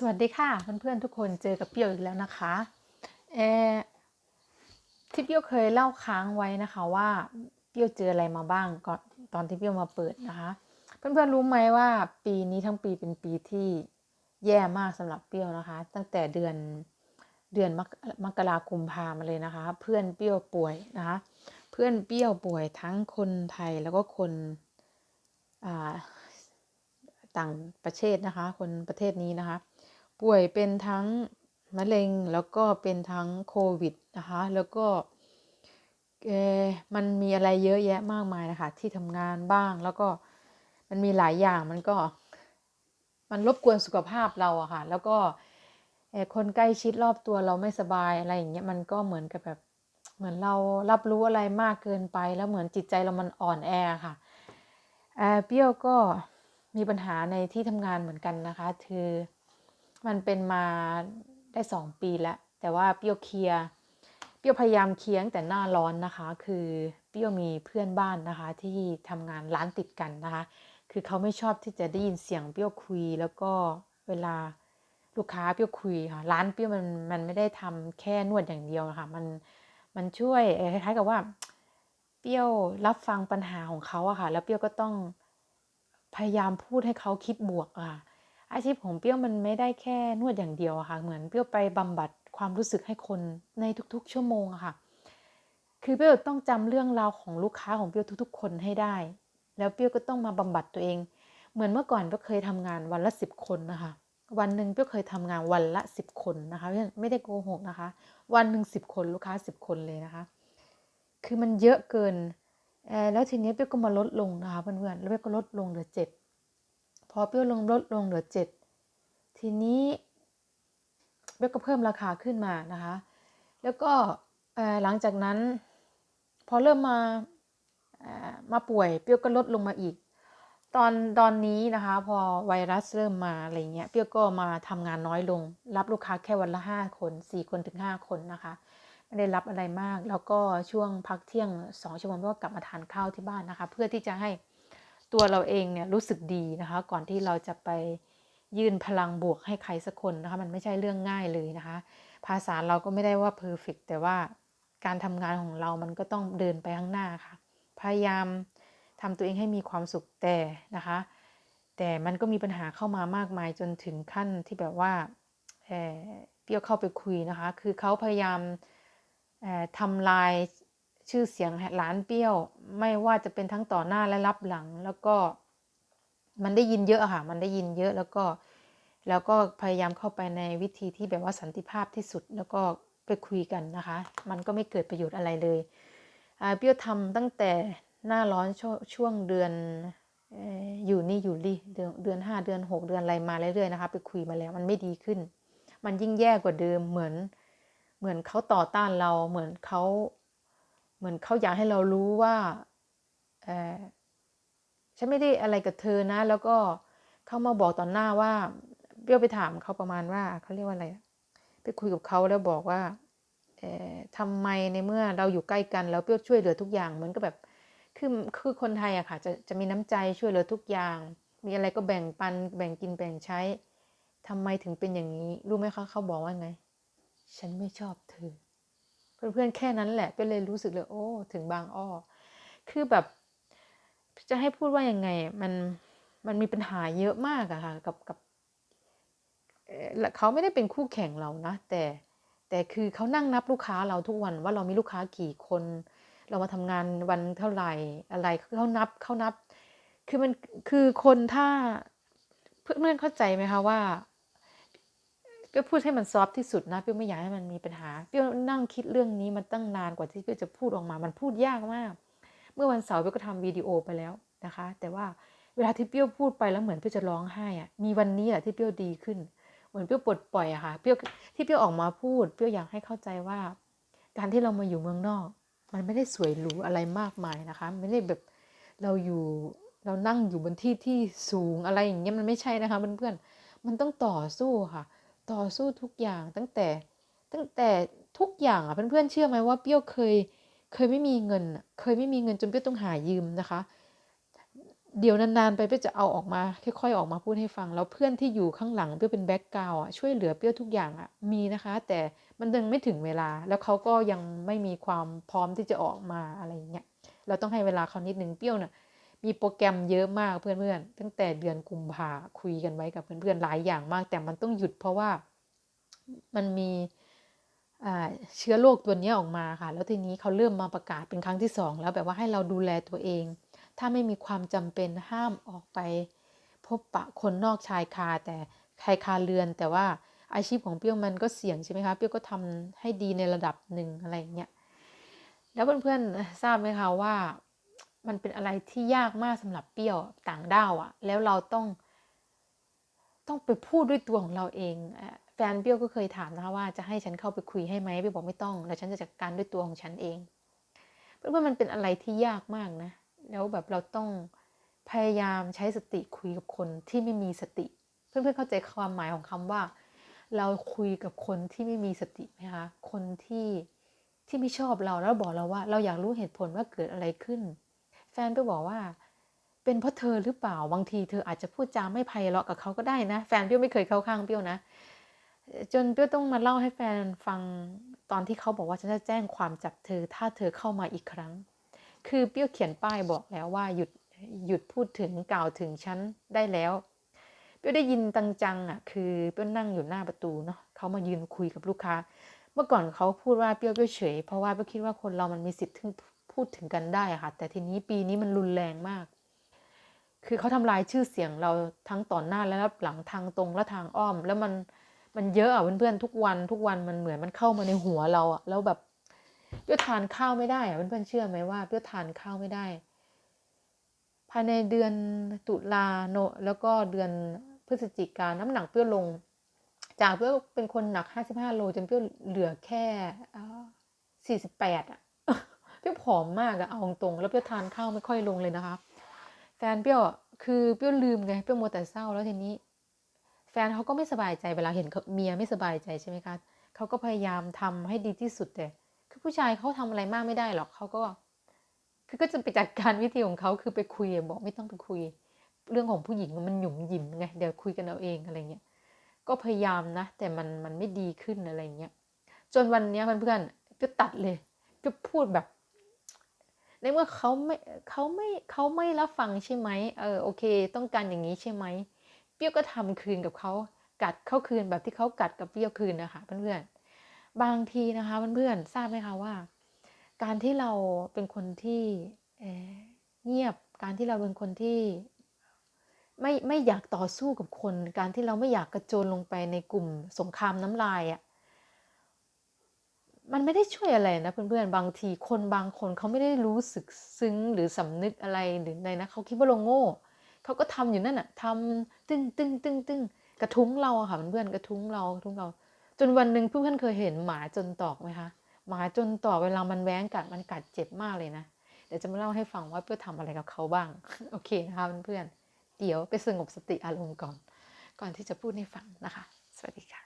สวัสดีค่ะเพื่อนๆทุกคนเจอกับเปียวอีกแล้วนะคะเออที่เปียวเคยเล่าค้างไว้นะคะว่าเปียวเจออะไรมาบ้างก่อนตอนที่เปียวมาเปิดนะคะ เพื่อนๆรู้ไหมว่าปีนี้ทั้งปีเป็นปีที่แย่มากสำหรับเปียวนะคะ ตั้งแต่เดือนเดือนมกมกราคมพามาเลยนะคะ เพื่อนเปียวป่วยนะคะ เพื่อนเปียวป่วยทั้งคนไทยแล้วก็คนอ่าต่างประเทศนะคะ คนประเทศนี้นะคะ ป่วยเป็นทั้งมะเร็งแล้วก็เป็นทั้งโควิดนะคะ แล้วก็มันมีอะไรเยอะแยะมากมายนะคะ ที่ทำงานบ้างแล้วก็มันมีหลายอย่างมันก็ มันรบกวนสุขภาพเราอะค่ะ แล้วก็คนใกล้ชิดรอบตัวเราไม่สบายอะไรอย่างเงี้ยมันก็เหมือนกับแบบเหมือนเรารับรู้อะไรมากเกินไป แล้วเหมือนจิตใจเรามันอ่อนแอค่ะเอ่อเปรี้ยวก็มีปัญหาในที่ทำงานเหมือนกันนะคะคือ มันเป็นมาได้สองปีแล้ว แต่ว่าเปรี้ยวเคลียร์เปรี้ยวพยายามเคลียงแต่หน้าร้อนนะคะ คือเปรี้ยวมีเพื่อนบ้านนะคะ ที่ทำงานร้านติดกันนะคะ คือเขาไม่ชอบที่จะได้ยินเสียงเปรี้ยวคุย แล้วก็เวลาลูกค้าเปรี้ยวคุยค่ะร้านเปรี้ยวมันมันไม่ได้ทำแค่นวดอย่างเดียวนะคะมันมันช่วยคล้ายๆกับว่า เปรี้ยวรับฟังปัญหาของเขาอะค่ะ แล้วเปรี้ยวก็ต้องพยายามพูดให้เขาคิดบวกอะค่ะ อาชีพของเปรี้ยวมันไม่ได้แค่นวดอย่างเดียวค่ะ เหมือนเปรี้ยวไปบำบัดความรู้สึกให้คนในทุกๆ ชั่วโมงค่ะ คือเปรี้ยวต้องจำเรื่องราวของลูกค้าของเปรี้ยวทุก ๆ คนให้ได้ แล้วเปรี้ยวก็ต้องมาบำบัดตัวเอง เหมือนเมื่อก่อนเปรี้ยวเคยทำงานวันละสิบคนนะคะ วันหนึ่งเปรี้ยวเคยทำงานวันละสิบคนนะคะไม่ได้โกหกนะคะ วันหนึ่งสิบคนลูกค้าสิบคนเลยนะคะ คือมันเยอะเกินแล้วทีนี้เปรี้ยวก็มาลดลงนะคะเพื่อนๆแล้วเปรี้ยวก็ลดลงเหลือเจ็ด อเปรี้ยวลงลดลงเหลือเจ็ดทีนี้เปรี้ยวก็เพิ่มราคาขึ้นมานะคะ แล้วก็หลังจากนั้นพอเริ่มมามาป่วยเปรี้ยวก็ลดลงมาอีก ตอนตอนนี้นะคะ พอไวรัสเริ่มมาอะไรเงี้ยเปรี้ยวก็มาทำงานน้อยลง รับลูกค้าแค่วันละห้าคนสี่คนถึงห้าคนนะคะไม่ได้รับอะไรมาก แล้วก็ช่วงพักเที่ยงสองชั่วโมงก็กลับมาทานข้าวที่บ้านนะคะ เพื่อที่จะให้ ตัวเราเองเนี่ยรู้สึกดีนะคะ ก่อนที่เราจะไปยื่นพลังบวกให้ใครสักคนนะคะ มันไม่ใช่เรื่องง่ายเลยนะคะ ภาษาเราก็ไม่ได้ว่าเพอร์เฟกแต่ว่าการทำงานของเรามันก็ต้องเดินไปข้างหน้าค่ะ พยายามทำตัวเองให้มีความสุขแต่นะคะ แต่มันก็มีปัญหาเข้ามามากมายจนถึงขั้นที่แบบว่าเออเปรี้ยวเข้าไปคุยนะคะ คือเขาพยายามทำลาย ชื่อเสียงร้านเปรี้ยว ไม่ว่าจะเป็นทั้งต่อหน้าและรับหลัง แล้วก็ มันได้ยินเยอะค่ะ มันได้ยินเยอะแล้วก็ แล้วก็พยายามเข้าไปในวิธีที่แบบว่าสันติภาพที่สุดแล้วก็ไปคุยกันนะคะ มันก็ไม่เกิดประโยชน์อะไรเลยเปรี้ยวทำตั้งแต่หน้าร้อนชช่วงเดือนออยู่นี่อยู่รีเดือนเดือนห้าเดือนหกเดือนอะไรมาเรื่อยๆนะคะไปคุยมาแล้วมันไม่ดีขึ้น มันยิ่งแย่กว่าเดิมเหมือน เหมือนเขาต่อต้านเราเหมือนเขา เหมือนเขาอยากให้เรารู้ว่าเออฉันไม่ได้อะไรกับเธอนะ แล้วก็เข้ามาบอกต่อหน้าว่าเปรี้ยวไปถามเขาประมาณว่าเขาเรียกว่าอะไรไปคุยกับเขาแล้วบอกว่าเออทำไมในเมื่อเราอยู่ใกล้กันแล้วเปรี้ยวช่วยเหลือทุกอย่างเหมือนกับแบบคือคือคนไทยอะค่ะจะจะมีน้ำใจช่วยเหลือทุกอย่าง มีอะไรก็แบ่งปันแบ่งกินแบ่งใช้ทำไมถึงเป็นอย่างนี้ รู้ไหมคะเขาบอกว่าไง ฉันไม่ชอบเธอ เพื่อนๆแค่นั้นแหละก็เลยรู้สึกเลยโอ้ถึงบางอ้อคือแบบ จะให้พูดว่ายังไงมันมันมีปัญหาเยอะมากอะค่ะกับกับเขาไม่ได้เป็นคู่แข่งเรานะ แต่แต่คือเขานั่งนับลูกค้าเราทุกวันว่าเรามีลูกค้ากี่คน เรามาทำงานวันเท่าไหร่อะไรเขานับเขานับ คือมันคือคนถ้าเพื่อนเข้าใจไหมคะว่า เปรี้ยวพูดให้มันซอฟที่สุดนะเปรี้ยวไม่อยากให้มันมีปัญหาเปรี้ยวนั่งคิดเรื่องนี้มันตั้งนานกว่าที่เปรี้ยวจะพูดออกมา มันพูดยากมาก เมื่อวันเสาร์เปรี้ยวก็ทำวิดีโอไปแล้วนะคะ แต่ว่าเวลาที่เปี้ยวพูดไปแล้วเหมือนเปี้ยวจะร้องไห้อะมีวันนี้แหละที่เปี้ยวดีขึ้น เหมือนเปี้ยวปลดปล่อยอะค่ะ เปี้ยวที่เปี้ยวออกมาพูด เปี้ยวอยากให้เข้าใจว่า การที่เรามาอยู่เมืองนอก มันไม่ได้สวยหรูอะไรมากมายนะคะ ไม่ได้แบบเราอยู่เรานั่งอยู่บนที่ที่สูงอะไรอย่างเงี้ยมันไม่ใช่นะคะเพื่อนๆมันต้องต่อสู้ค่ะ ต่อสู้ทุกอย่างตั้งแต่ตั้งแต่ทุกอย่างอะเพื่อนๆเชื่อไหมว่าเปรี้ยวเคยเคยไม่มีเงิน เคยไม่มีเงินจนเปรี้ยวต้องหายืมนะคะ เดี๋ยวนานๆไปเปี้ยวจะเอาออกมาค่อยๆออกมาพูดให้ฟังแล้วเพื่อนที่อยู่ข้างหลังเปี้ยวเป็นแบ็กกราวอะช่วยเหลือเปี้ยวทุกอย่างอะมีนะคะ แต่มันยังไม่ถึงเวลา แล้วเขาก็ยังไม่มีความพร้อมที่จะออกมาอะไรเงี้ยเราต้องให้เวลาเขานิดนึงเปี้ยวน่ะ มีโปรแกรมเยอะมากเพื่อนๆตั้งแต่เดือนกุมภาคุยกันไว้กับเพื่อนๆหลายอย่างมาก แต่มันต้องหยุดเพราะว่ามันมีเชื้อโรคตัวนี้ออกมาค่ะ แล้วทีนี้เขาเริ่มมาประกาศเป็นครั้งที่สองแล้วแบบว่าให้เราดูแลตัวเอง ถ้าไม่มีความจำเป็นห้ามออกไป พบปะคนนอกชายคาแต่ชายคาเรือน แต่ว่าอาชีพของเปี้ยวมันก็เสี่ยงใช่ไหมคะเปี้ยวก็ทำให้ดีในระดับหนึ่งอะไรอย่างเงี้ยแล้วเพื่อนๆทราบไหมคะว่า มันเป็นอะไรที่ยากมากสำหรับเปี้ยวต่างด้าวอะแล้วเราต้องต้องไปพูดด้วยตัวของเราเองแฟนเปี้ยวก็เคยถามนะคะว่าจะให้ฉันเข้าไปคุยให้ไหมเปี้ยวบอกไม่ต้องแล้วฉันจะจัดการด้วยตัวของฉันเองเพื่อนๆมันเป็นอะไรที่ยากมากนะ แล้วแบบเราต้องพยายามใช้สติคุยกับคนที่ไม่มีสติ เพื่อนๆเข้าใจความหมายของคำว่า เราคุยกับคนที่ไม่มีสติไหมคะคนที่ที่ไม่ชอบเราแล้วบอกเราว่า เราอยากรู้เหตุผลว่าเกิดอะไรขึ้น แฟนไปบอกว่า เป็นเพราะเธอหรือเปล่าบางทีเธออาจจะพูดจาไม่ไพเราะกับเขาก็ได้นะ แฟนเปี้ยวไม่เคยเข้าข้างเปี้ยวนะ จนเปี้ยวต้องมาเล่าให้แฟนฟังตอนที่เขาบอกว่าฉันจะแจ้งความจับเธอ ถ้าเธอเข้ามาอีกครั้ง คือเปี้ยวเขียนป้ายบอกแล้วว่าหยุดหยุดพูดถึงกล่าวถึงฉันได้แล้วเปี้ยวได้ยินตังจังอะคือเปี้ยวนั่งอยู่หน้าประตูเนาะเขามายืนคุยกับลูกค้า เมื่อก่อนเขาพูดว่าเปี้ยวเปี้ยวเฉยเพราะว่าเปี้ยวคิดว่าคนเรามันมีสิทธิ์ พูดถึงกันได้ค่ะ แต่ทีนี้ปีนี้มันรุนแรงมาก คือเขาทำลายชื่อเสียงเราทั้งต่อหน้าและรับหลังทางตรงและทางอ้อม แล้วมันมันเยอะอะเพื่อนๆทุกวันทุกวันมันเหมือนมันเข้ามาในหัวเราอะแล้วแบบเปี้ยวทานข้าวไม่ได้อะเพื่อนๆเชื่อไหมว่าเปี้ยวทานข้าวไม่ได้ ภายในเดือนตุลาโนแล้วก็เดือนพฤศจิกาน้ำหนักเปี้ยวลง จากเปี้ยวเป็นคนหนักห้าสิบห้าโลจนเปี้ยวเหลือแค่สี่สิบแปดอะ เปี้ยวผอมมากอะเอาตรงแล้วเปี้ยวทานข้าวไม่ค่อยลงเลยนะคะ แฟนเปี้ยวคือเปี้ยวลืมไงเปี้ยวมัวแต่เศร้าแล้วทีนี้ แฟนเขาก็ไม่สบายใจเวลาเห็นเมียไม่สบายใจใช่ไหมคะเขาก็พยายามทำให้ดีที่สุดแต่คือผู้ชายเขาทำอะไรมากไม่ได้หรอกเขาก็ คือก็จะไปจัดการวิธีของเขาคือไปคุยบอกไม่ต้องไปคุย เรื่องของผู้หญิงมันหยุ่มหยิมไงเดี๋ยวคุยกันเอาเองอะไรเงี้ยก็พยายามนะ แต่มันมันไม่ดีขึ้นอะไรเงี้ยจนวันนี้เพื่อนๆก็ตัดเลยก็พูดแบบ ในเมื่อเขาไม่เขาไม่เขาไม่รับฟังใช่ไหมเออโอเค ต้องการอย่างนี้ใช่ไหมเปรี้ยวก็ทำคืนกับเขากัดเข้าคืนแบบที่เขากัดกับเปรี้ยวคืนนะคะเพื่อนๆบางทีนะคะเพื่อนๆทราบไหมคะว่า การที่เราเป็นคนที่เงียบการที่เราเป็นคนที่ไม่ไม่อยากต่อสู้กับคน การที่เราไม่อยากกระโจนลงไปในกลุ่มสงครามน้ำลายอะ่ะ มันไม่ได้ช่วยอะไรนะเพื่อนๆ บางทีคนบางคนเขาไม่ได้รู้สึกซึ้งหรือสำนึกอะไรหรืออะไรนะเขาคิดว่าเราโง่เขาก็ทำอยู่นั่นอะทำตึ้งตึ้งตึ้งตึ้งกระทุ้งเราค่ะเพื่อนๆกระทุ้งเรากระทุ้งเรา จนวันหนึ่งเพื่อนๆเคยเห็นหมาจนตอกไหมคะหมาจนต่อเวลามันแว้งกัดมันกัดเจ็บมากเลยนะเดี๋ยวจะมาเล่าให้ฟังว่าเพื่อทำอะไรกับเขาบ้างโอเคนะคะเพื่อนๆเดี๋ยวไปสงบสติอารมณ์ก่อน ก่อนที่จะพูดให้ฟังนะคะ สวัสดีค่ะ